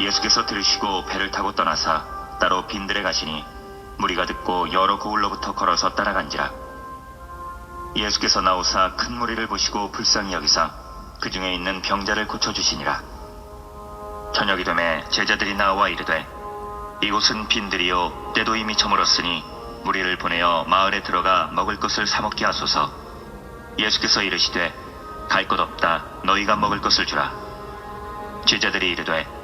예수께서 들으시고 배를 타고 떠나사 따로 빈들에 가시니 무리가 듣고 여러 고을로부터 걸어서 따라간지라. 예수께서 나오사 큰 무리를 보시고 불쌍히 여기사 그 중에 있는 병자를 고쳐주시니라. 저녁이 되매 제자들이 나와 이르되 이곳은 빈들이요 때도 이미 저물었으니 무리를 보내어 마을에 들어가 먹을 것을 사 먹게 하소서. 예수께서 이르시되 갈 것 없다. 너희가 먹을 것을 주라. 제자들이 이르되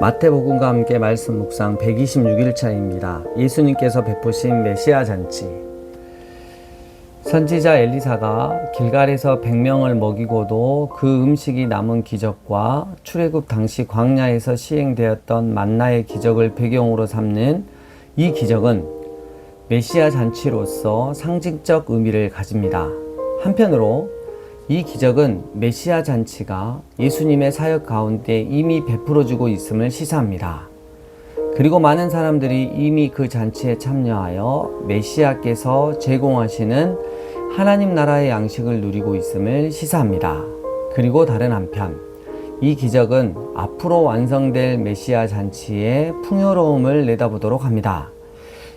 마태복음과 함께 말씀 묵상 126일차입니다. 예수님께서 베푸신 메시아 잔치. 선지자 엘리사가 길갈에서 100명을 먹이고도 그 음식이 남은 기적과 출애굽 당시 광야에서 시행되었던 만나의 기적을 배경으로 삼는 이 기적은 메시아 잔치로서 상징적 의미를 가집니다. 한편으로 이 기적은 메시아 잔치가 예수님의 사역 가운데 이미 베풀어지고 있음을 시사합니다. 그리고 많은 사람들이 이미 그 잔치에 참여하여 메시아께서 제공하시는 하나님 나라의 양식을 누리고 있음을 시사합니다. 그리고 다른 한편, 이 기적은 앞으로 완성될 메시아 잔치의 풍요로움을 내다보도록 합니다.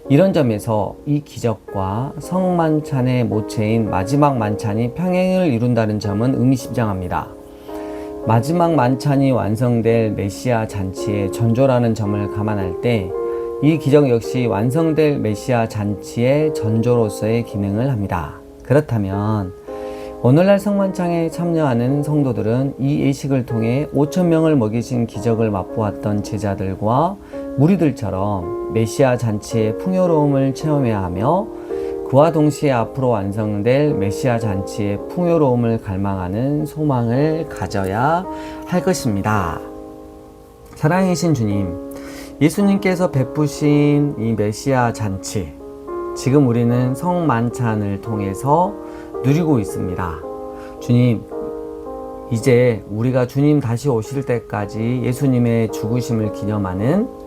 이런 점에서 이 기적과 성만찬의 모체인 마지막 만찬이 평행을 이룬다는 점은 의미심장합니다. 마지막 만찬이 완성될 메시아 잔치의 전조라는 점을 감안할 때 이 기적 역시 완성될 메시아 잔치의 전조로서의 기능을 합니다. 그렇다면 오늘날 성만찬에 참여하는 성도들은 이 예식을 통해 5천 명을 먹이신 기적을 맛보았던 제자들과 무리들처럼 메시아 잔치의 풍요로움을 체험해야 하며 그와 동시에 앞으로 완성될 메시아 잔치의 풍요로움을 갈망하는 소망을 가져야 할 것입니다. 사랑이신 주님, 예수님께서 베푸신 이 메시아 잔치, 지금 우리는 성만찬을 통해서 누리고 있습니다. 주님, 이제 우리가 주님 다시 오실 때까지 예수님의 죽으심을 기념하는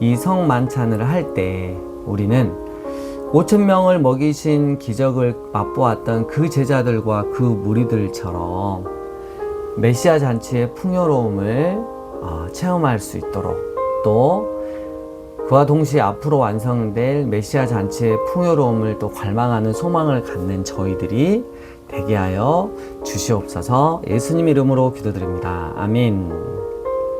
이 성 만찬을 할 때 우리는 5천 명을 먹이신 기적을 맛보았던 그 제자들과 그 무리들처럼 메시아 잔치의 풍요로움을 어, 체험할 수 있도록 또 그와 동시에 앞으로 완성될 메시아 잔치의 풍요로움을 또 갈망하는 소망을 갖는 저희들이 되게 하여 주시옵소서 예수님 이름으로 기도드립니다. 아멘.